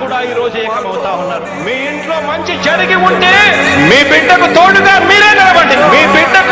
కూడా ఈ రోజు ఏకమవుతా ఉన్నారు. మీ ఇంట్లో మంచి జరిగి ఉంటే మీ బిడ్డకు తోడుగా మీరే నిలవండి మీ బిడ్డకు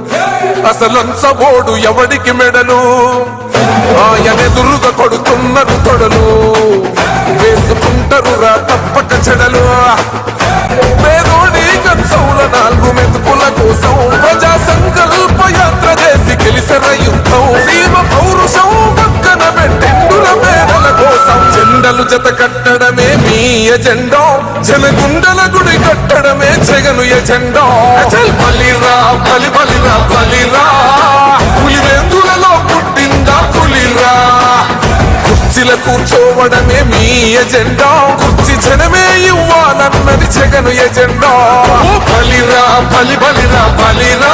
అసలంచబోడు ఎవడికి మెడలు? ఆయనెదురుగా కొడుతున్నారు తొడలు. వేసుకుంటారు రా తప్పక చెడలు. పేదోడి కంచౌల నాలుగు మెతుకుల కోసం ప్రజా సంకల్ప యాత్ర చేసి గెలిసిన యుద్ధం. సీమ పౌరుషం పక్కన పెట్టిండుల పేదల కోసం. జెండలు జత కట్ట నీ ఎజెండా. జనగుండల గుడి కట్టడమే జగను ఎజెండా. అచల్ బలిరా బలి బలిరా బలిరా పులివెందులలో పుట్టిందా పులిరా కుర్చీల కూర్చోవడమే మీ ఎజెండా. కుర్చీ జనమే ఇవ్వాలన్నది జగను ఎజెండా. పలిరా బలిరా బలి బలిరా బలిరా